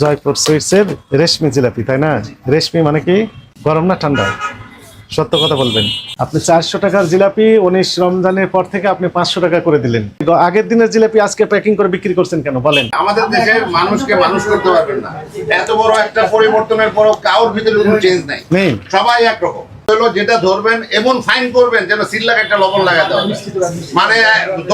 জয়পুর সুইটসের রেশমি জিলাপি তাই না? রেশমি মানে কি? গরম না ঠান্ডা? সত্য কথা বলবেন। আপনি চারশো টাকার জিলাপি উনিশ রমজানের পর থেকে আপনি পাঁচশো টাকা করে দিলেন। আগের দিনের জিলাপি আজকে প্যাকিং করে বিক্রি করছেন কেন? বলেন। আমাদের দেশের মানুষকে মানুষ করতে পারবেন না। এত বড় একটা পরিবর্তনের পরও কারোর ভিতরে কোনো চেঞ্জ নাই। সবাই একরকম। যেটা ধরবেন এমন ফাইন করবেন যেন সিল লাখ একটা লবণ লাগাতে হবে মানে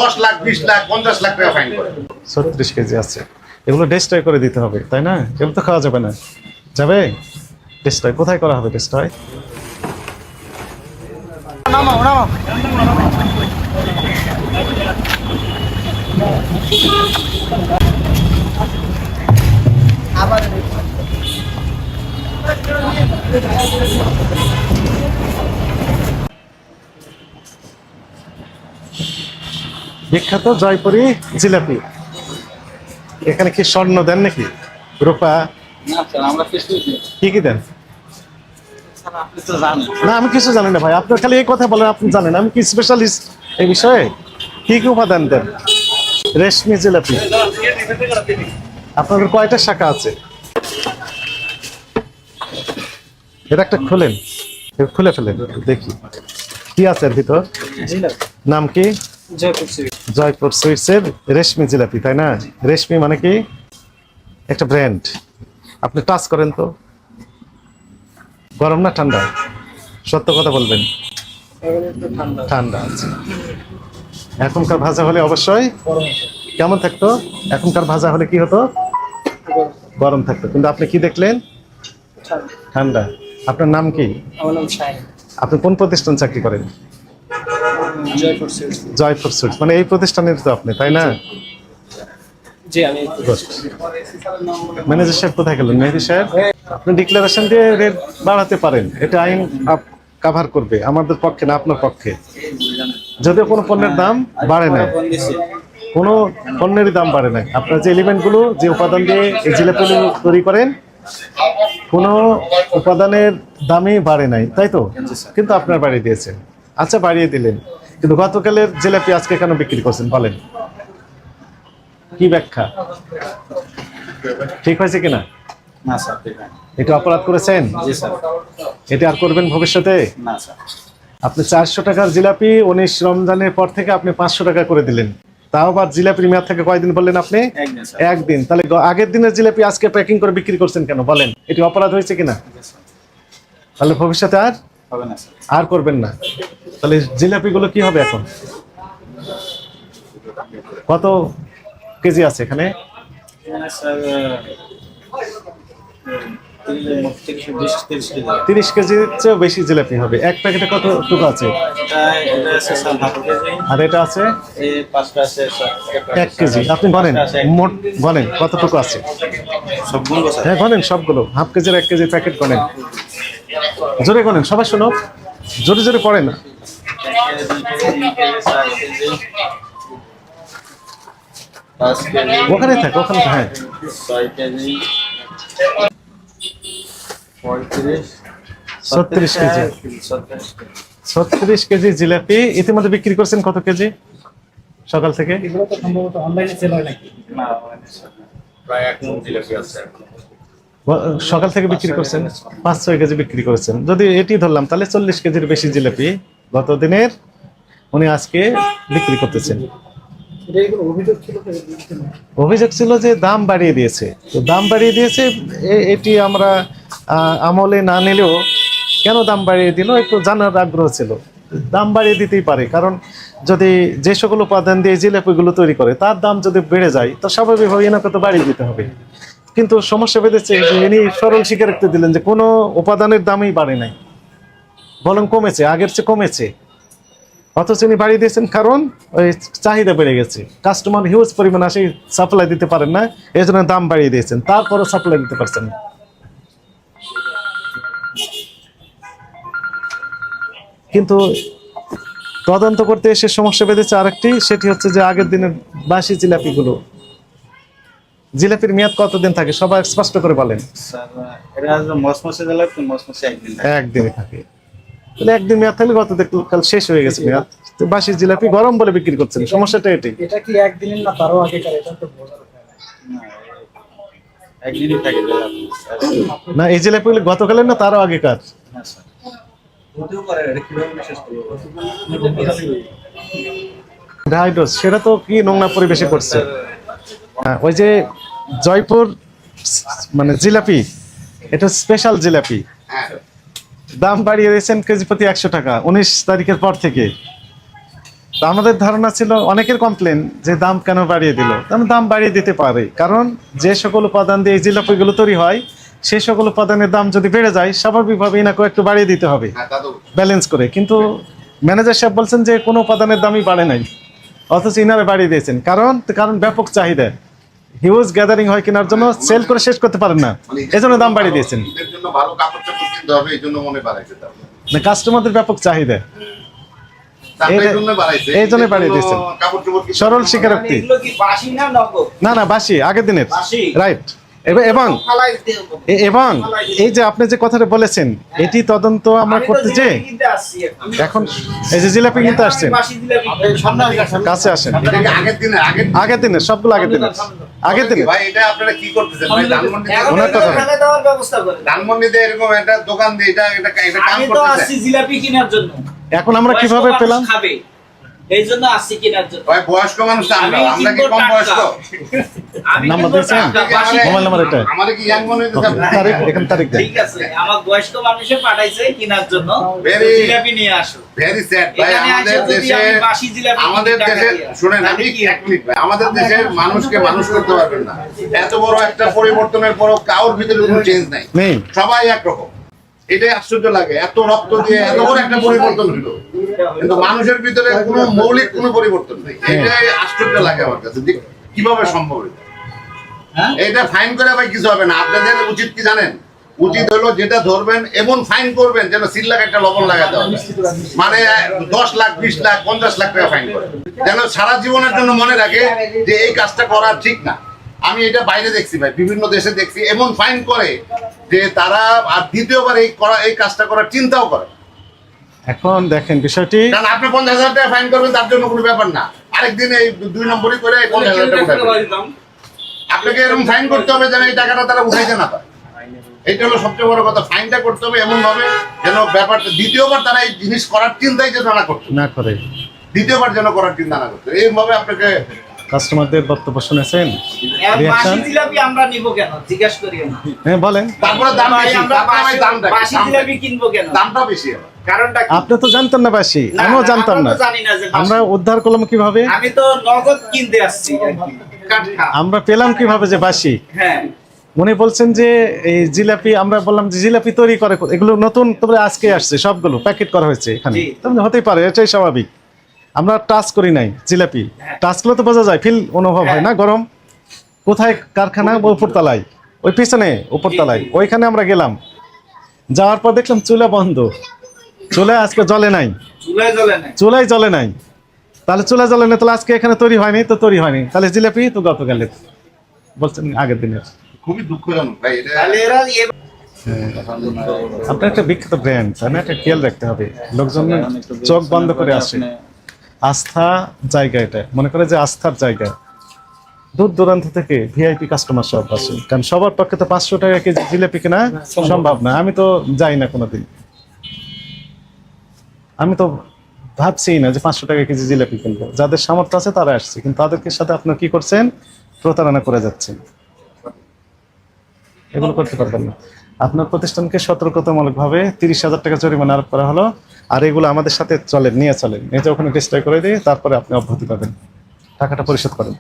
দশ লাখ বিশ লাখ পঞ্চাশ লাখ টাকা ফাইন করে। ছত্রিশ কেজি আছে। এগুলো ডেস্ট্রয় করে দিতে হবে তাই না? এগুলো তো খাওয়া যাবে না। যাবে? ডেস্ট্রয় কোথায় করা হবে ডেস্ট্রয় বিখ্যাত জয়পুরি জিলাপি। এখানে কি স্বর্ণ দেন নাকি? রূপা? কি কি দেন? না আমি কিছু জানি না ভাই। আপনার খালি এই কথা বলেন আপনি জানেন। আমি কি স্পেশালিস্ট এই বিষয়ে? কি কি উপাদান দেন? রেশমি জিলাপি। আপনাদের কয়টা শাখা আছে? এটা একটা খুলেন। খুলে ফেলেন দেখি। কি আছে ভিতর? নাম কি? জয়পুর জয়পুর সুইটসের রেশমি জিলাপি তাই না? রেশমি মানে কি? একটা ব্র্যান্ড আপনি টাচ করেন তো। গরম না ঠান্ডা? সত্য কথা বলবেন। ঠান্ডা ঠান্ডা আছে। এখনকার ভাজা হলে অবশ্যই কেমন থাকতো? এখনকার ভাজা হলে কি হতো? গরম থাকতো। কিন্তু আপনি কি দেখলেন? ঠান্ডা। আপনার নাম কি? আমার নাম শাহিন। আপনি কোন প্রতিষ্ঠান চাকরি করেন? জয়পুর সুইটস মানে এই প্রতিষ্ঠানের তো আপনি তাই না? জি আমি ম্যানেজার সাহেব কোথায় গেলেন? মেহেদি সাহেব? আপনি ডিক্লারেশন দিয়ে রেট বাড়াতে পারেন। এটা আইন কাভার করবে। আমাদের পক্ষে না আপনার পক্ষে। যদিও কোনো পণ্যের দাম বাড়ে না। কোনো পণ্যেরই দাম বাড়ে নাই আপনার যে এলিমেন্টগুলো যে উপাদান দিয়ে এই জিলাপিগুলো তৈরি করেন কোনো উপাদানের দামই বাড়ে নাই। তাই তো? কিন্তু আপনার বাড়িয়ে দিয়েছেন। আচ্ছা বাড়িয়ে দিলেন। কিন্তু গতকালের জিলাপি আজকে কেন বিক্রি করছেন বলেন? কি ব্যাখ্যা? ঠিক হয়েছে কিনা? এটা অপরাধ করেছেন? এটা আর করবেন ভবিষ্যতে? আপনি চারশো টাকার জিলাপি উনিশ রমজানের পর থেকে আপনি পাঁচশো টাকা করে দিলেন। তাও আবার জিলাপির মেয়াদ থেকে কয়দিন বললেন আপনি? একদিন। তাহলে আগের দিনের জিলাপি আজকে প্যাকিং করে বিক্রি করছেন কেন বলেন? এটি অপরাধ হয়েছে কিনা? তাহলে ভবিষ্যতে আর? হবে না স্যার। আর করবেন না। তাহলে জিলাপিগুলো কি হবে এখন? কত কেজি আছে এখানে? তিরিশ কেজির চেয়েও বেশি জিলাপি হবে। এক প্যাকেটে কত টুকু আছে? আর এটা আছে? এক কেজি। আপনি বলেন মোট বলেন কতটুকু আছে? হ্যাঁ গনেন সবগুলো। হাফ কেজির এক কেজির প্যাকেট গনেন। জোরে গনেন সবাই শোনো জোরে জোরে পড়ে না কেজি, দুই কেজি, তিন কেজি, চার কেজি, পাঁচ কেজি ওখানে থাক ওখানে থাক, হ্যাঁ। ছয় কেজি পঁয়ত্রিশ। ছত্রিশ কেজি। ছত্রিশ কেজি। জিলাপি। ইতিমধ্যে বিক্রি করছেন কত কেজি? সকাল থেকে? এগুলো তো সম্ভবত অনলাইনে সেল হয় নাকি? না online এ sell হয় না। প্রায় এক মন জিলাপি আছে সকাল থেকে বিক্রি করছেন? পাঁচ ছয় কেজি বিক্রি করেছেন। যদি এটি ধরলাম তাহলে চল্লিশ কেজির বেশি জিলাপি গত দিনের উনি আজকে বিক্রি করতেছেন। অভিযোগ ছিল যে দাম বাড়িয়ে দিয়েছে। তো দাম বাড়িয়ে দিয়েছে এটি আমরা আমলে না নিলেও কেন দাম বাড়িয়ে দিল, একটু জানার আগ্রহ ছিল। দাম বাড়িয়ে দিতেই পারে, কারণ যদি যে সকল উপাদান দিয়ে জিলাপিগুলো তৈরি করে, তার দাম যদি বেড়ে যায়, তো স্বাভাবিকভাবে এনাকে তো বাড়িয়ে দিতে হবে। কিন্তু সমস্যা বেঁধেছে যে ইনি সরল স্বীকারোক্তি দিলেন যে কোনো উপাদানের দামই বাড়ে নাই। বরং কমেছে, আগের চেয়ে কমেছে। অথচ উনি বাড়িয়ে দিয়েছেন কারণ ওই চাহিদা বেড়ে গেছে। কাস্টমার হিউজ পরিমাণ আসে সাপ্লাই দিতে পারেন না এই জন্য দাম বাড়িয়ে দিয়েছেন। তারপরে সাপ্লাই দিতে পারছেন না। কিন্তু তদন্ত করতে এসে সমস্যা বেঁধেছে আরেকটি সেটি হচ্ছে যে আগের দিনের বাসি জিলাপিগুলো। জিলাপির মেয়াদ কতদিন থাকে সবাই স্পষ্ট করে বলেন। একদিন থাকে। তাহলে একদিন মেয়াদ থাকলে গত কাল শেষ হয়ে গেছে মেয়াদ। তো বাসি জিলাপি গরম বলে বিক্রি করছেন সমস্যাটা এটাই। এটা কি একদিনের না তারও এটা তো নাই। না, একদিনই থাকে না এই জিলাপিগুলো গতকালের না তারও আগেকার? হ্যাঁ হাইড্রোস সেটা তো কি নোংরা পরিবেশে করছে? হ্যাঁ, ওই যে জয়পুর মানে জিলাপি এটা স্পেশাল জিলাপি। হ্যাঁ দাম বাড়িয়ে দিয়েছেন কেজি প্রতি একশো টাকা উনিশ তারিখের পর থেকে। তো আমাদের ধারণা ছিল অনেকের কমপ্লেন যে দাম কেন বাড়িয়ে দিল। আমি দাম বাড়িয়ে দিতে পারে কারণ যে সকল উপাদান দিয়ে এই জিলাপিগুলো তৈরি হয় সেই সকল উপাদানের দাম যদি বেড়ে যায় স্বাভাবিকভাবে ইনাকে একটু বাড়িয়ে দিতে হবে ব্যালেন্স করে। কিন্তু ম্যানেজার সাহেব বলছেন যে কোনো উপাদানের দামই বাড়ে নাই অথচ ইনারে বাড়িয়ে দিয়েছেন কারণ কারণ ব্যাপক চাহিদা। হিউজ গ্যাদারিং হয় কেনার জন্য সেল করে শেষ করতে পারেন না। এই জন্য দাম বাড়িয়ে দিয়েছেন। ঈদের জন্য ভালো কাপড় চাপড় কিনতে হবে এই জন্য মনে বাড়াইছে তার না কাস্টমারদের ব্যাপক চাহিদা। এই- জন্য বাড়াইছে। এই জন্য বাড়িয়ে দিয়েছেন। কাপড় চোপড় সরল। স্বীকারোক্তি। এগুলো কি বাসি না না না বাসি আগের দিনের। বাসি? রাইট। এবং এবং এই যে আপনি যে কথাটা বলেছেন এটি তদন্ত আমরা করতে যে এখন। এই যে জিলাপি কিনতে আসছেন। কাছে আসেন। আগের দিনে দিনের সবগুলো আগের দিনের আগের দিনের ভাই এটা আপনারা কি করতেছেন? ভাই ধানমন্ডিতে এখন ওনার কথা। ব্যবস্থা করে ধানমন্ডিতে এরকম একটা দোকান দিয়ে এটা এটা এটা কাম আমি তো আসছি করতেছে জিলাপি কেনার জন্য। এখন আমরা কীভাবে পেলাম? খাবে। এই জন্য আসছি কেনার জন্য ভাই বয়স্ক মানুষ আমরা আমরা কি কম বয়স্ক? নাম্বার দিয়েছেন? আমাদের- মোবাইল নাম্বার এটা। আমাদের কি ইয়াং মনে হইতেছে তারিখ এখানে তারিখ দেন। ঠিক আছে আমার বয়স্ক মানুষে পাঠাইছে কেনার জন্য। জিলাপি নিয়ে আসো। ভেরি স্যাড ভাই আমাদের দেশে আমি বাসি জিলাপি কিনি আমাদের দেশে শুনেন আমি এক মিনিট ভাই আমাদের দেশের মানুষকে মানুষ করতে পারবেন না। এত বড় একটা পরিবর্তনের পরও কারোর ভিতরে কোনো চেঞ্জ নাই। নেই। সবাই একরকম। এটাই আশ্চর্য লাগে এত রক্ত দিয়ে এত বড় একটা পরিবর্তন হলো। কিন্তু মানুষের ভিতরে কোনো মৌলিক কোনো পরিবর্তন নেই। এটাই আশ্চর্য লাগে আমার কাছে। যে কীভাবে সম্ভব এটা? হ্যাঁ? এটা ফাইন করে ভাই কিছু হবে না। আপনাদের উচিত কি জানেন? উচিত হলো যেটা ধরবেন এমন ফাইন করবেন যেন সিল লাখ একটা লবণ লাগাতে হবে। মানে দশ লাখ বিশ লাখ পঞ্চাশ লাখ টাকা ফাইন করে। যেন সারা জীবনের জন্য মনে রাখে যে এই কাজটা করা ঠিক না। আমি এটা বাইরে দেখছি ভাই বিভিন্ন দেশে দেখছি। এমন ফাইন করে যে তারা আর দ্বিতীয়বার এই করা এই কাজটা করার চিন্তাও করে। এখন দেখেন বিষয়টি। আপনি পঞ্চাশ হাজার টাকা ফাইন করবেন তার জন্য কোনো ব্যাপার না। আরেকদিন এই দুই নম্বরই করে পঞ্চাশ হাজার টাকা আপনাকে এরকম ফাইন করতে হবে যেন এই টাকাটা তারা উঠাইতে না পারে। এইটা হলো সবচেয়ে বড় কথা। ফাইনটা করতে হবে এমন ভাবে যেন ব্যাপারটা দ্বিতীয়বার তারা এই জিনিস করার চিন্তাই যেন না করতো। না করে। দ্বিতীয়বার যেন করার চিন্তা না করতো। এইভাবে আপনাকে কাস্টমারদের বক্তব্য শুনেছেন এখন বাসি Reaction? জিলাপি আমরা নিব কেন জিজ্ঞাসা করি হ্যাঁ বলেন তারপরে দাম বেশি আমরা তারপরে ভাই বাসি- দামটা কি? বাসি দামটা জিলাপি কিনবো কেন দামটা বেশি আবার। কারণটা কি? আপনি তো জানতেন না বাসি আমিও জানতাম না তো জানি না যে বাসি। আমরা উদ্ধার করলাম কীভাবে আমি তো নগদ কিনতে আসছি। আমরা পেলাম কীভাবে যে বাসি হ্যাঁ উনি বলছেন যে এই জিলাপি আমরা বললাম যে জিলাপি তৈরি করে এগুলো নতুন তবে আজকে আসছে সবগুলো প্যাকেট করা হয়েছে এখানে হতেই পারে এটাই স্বাভাবিক আমরা টাচ করি নাই জিলাপি। টাচ করলে তো বোঝা যায় ফিল অনুভব হয় না গরম। কোথায় কারখানা উপরতলায়। ওই পিছনে উপরতলায়। ওইখানে আমরা গেলাম। যাওয়ার পর দেখলাম চুলা বন্ধ। চুলা আজকে জলে নাই। চুলায় জ্বলে চুলাই জ্বলে নাই। তাহলে চুলা জলে না তাহলে আজকে এখানে তৈরি হয়নি তো তৈরি হয়নি। তাহলে জিলাপি তো গতকালের বলছেন আগের দিনের। খুবই দুঃখজনক ভাই আপনার একটা বিখ্যাত ব্র্যান্ড তাই না? একটা খেয়াল রাখতে হবে। লোকজন চোখ বন্ধ করে আসে। আস্থা জায়গা এটা। মনে করে যে আস্থার জায়গা। দূর দূরান্ত থেকে ভিআইপি কাস্টমার সব আসে। কারণ সবার পক্ষে তো পাঁচশো টাকা কেজি জিলেপি কেনা সম্ভব। না। আমি তো যাই না কোনোদিন। আমি তো ভাবছি না যে পাঁচশো টাকা কেজি জিলেপি কিনবো। যাদের সামর্থ্য আছে তারা আসছে। কিন্তু তাদেরকে সাথে আপনার কি করছেন? প্রতারণা করে যাচ্ছেন। এগুলো করতে পারবেন না। আপনার প্রতিষ্ঠানকে সতর্কতামূলকভাবে তিরিশ হাজার টাকা জরিমানা আরোপ করা হলো। আর এগুলো আমাদের সাথে চলেন, নিয়ে চলেন। নিয়ে ওখানে ডিস্ট্রয় করে দিয়ে তারপরে আপনি অব্যাহতি পাবেন। টাকাটা পরিশোধ করেন।